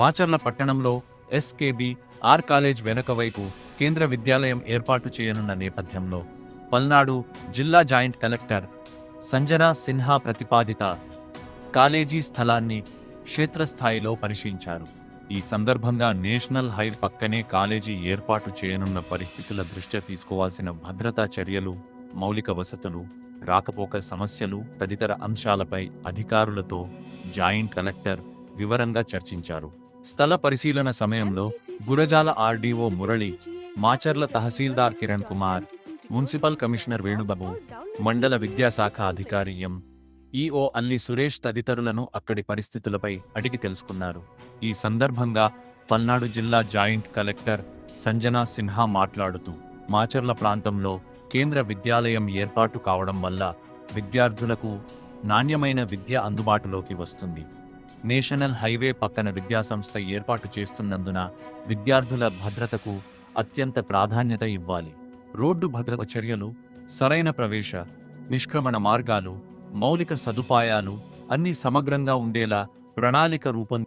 మాచర్ల పట్టణంలో SKB are college వెనుక వైపు కేంద్ర విద్యాలయం ఏర్పాటు చేయనున్న నేపథ్యంలో పల్నాడు జిల్లా జాయింట్ కలెక్టర్ సంజనా సిన్హా ప్రతిపాదిత కాలేజీ స్థలాన్ని క్షేత్రస్థాయిలో పరిశీలించారు. ఈ సందర్భంగా నేషనల్ హైర్ పక్కనే కాలేజీ ఏర్పాటు చేయనున్న పరిస్థితుల దృష్ట్యా తీసుకోవాల్సిన భద్రతా చర్యలు మౌలిక వసతులు రాకపోక సమస్యలు తదితర అంశాలపై అధికారులతో జాయింట్ కలెక్టర్ వివరంగా చర్చించారు. స్థల పరిశీలన సమయంలో Gurazala RDO Murali Macherla tahsildar Kiran Kumar municipal commissioner Venubabu మండల విద్యాశాఖ అధికారి ఎం. ఈఓ అల్లి సురేష్ తదితరులను అక్కడి పరిస్థితులపై అడిగి తెలుసుకున్నారు. ఈ సందర్భంగా పల్నాడు జిల్లా జాయింట్ కలెక్టర్ సంజనా సిన్హా మాట్లాడుతూ మాచర్ల ప్రాంతంలో కేంద్ర విద్యాలయం ఏర్పాటు కావడం వల్ల విద్యార్థులకు నాణ్యమైన విద్య అందుబాటులోకి వస్తుంది. నేషనల్ హైవే పక్కన విద్యాసంస్థ ఏర్పాటు చేస్తున్నందున విద్యార్థుల భద్రతకు అత్యంత ప్రాధాన్యత ఇవ్వాలి. రోడ్డు భద్రత చర్యలు సరైన ప్రవేశ నిష్క్రమణ మార్గాలు మౌలిక సదుపాయాలు అన్ని సమగ్రంగా ఉండేలా ప్రణాళిక రూపొంది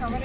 కవర్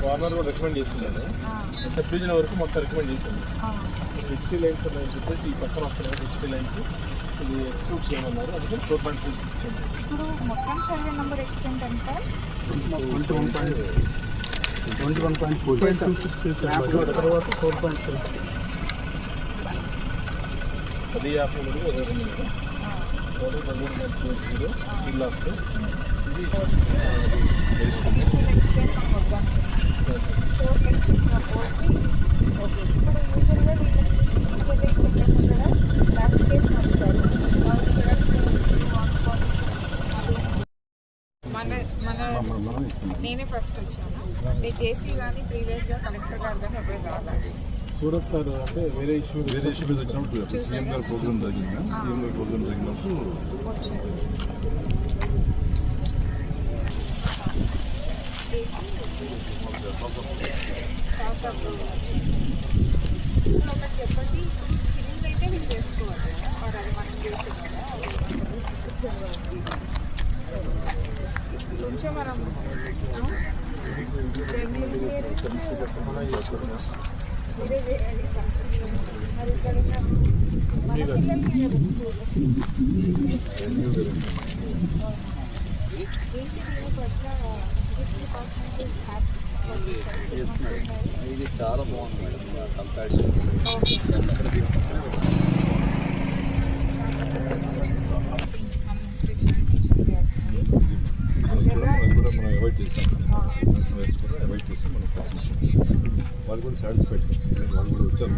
కార్నర్ కూడా రికమెండ్ చేసిందండి. డివిజన్ వరకు మొత్తం రికమెండ్ చేసింది. హెచ్టీ లైన్స్ ఉన్నాయని చెప్పేసి ఈ పక్కన వస్తున్నాయి హెచ్టీ లైన్స్ ఇది ఎక్స్క్లూడ్ చేయమన్నారు. అందుకని ఫోర్ పాయింట్ త్రీ సిక్స్ ఇచ్చింది ఇప్పుడు మొత్తం సర్వే నెంబర్ ఎక్స్టెంట్ ఎంత? Twenty one point twenty one point four తర్వాత ఫోర్ పాయింట్ ఫైవ్ పది యాభై మూడు ఇరవై ఫోర్ జీరో ఫిల్ నేనే ఫస్ట్ వచ్చాను? అంటే జేసీ కానీ ప్రీవియస్గా కలెక్టర్ గారు కానీ ఎవరు రాలేదు సూరత్ సార్ అంటే వేరే ఇష్యూ వేరే ఇష్యూ మీద వచ్చినప్పుడు సీఎం గారు ప్రోగ్రామ్ జరిగింది. సీఎం గారు ప్రోగ్రామ్ జరిగినప్పుడు వచ్చారు ఇప్పుడు ఒకటి చెప్పండి ఫిలింగ్ అయితే మీరు చేసుకోవాలి మరి అది మనం చేసే కొంచెం మనం మరి ఇక్కడ మన పిల్లలకి కదా ఏంటి నేను కొత్త డిపార్ట్మెంట్ హ్యాపీ ఇది చాలా బాగుంది మేడం కంపారిజన్ మనం అవాయిడ్ చేసాం వేసుకుని అవాయిడ్ చేసి మనం వాళ్ళు కూడా సాటిస్ఫైడ్ వాళ్ళు కూడా వచ్చారు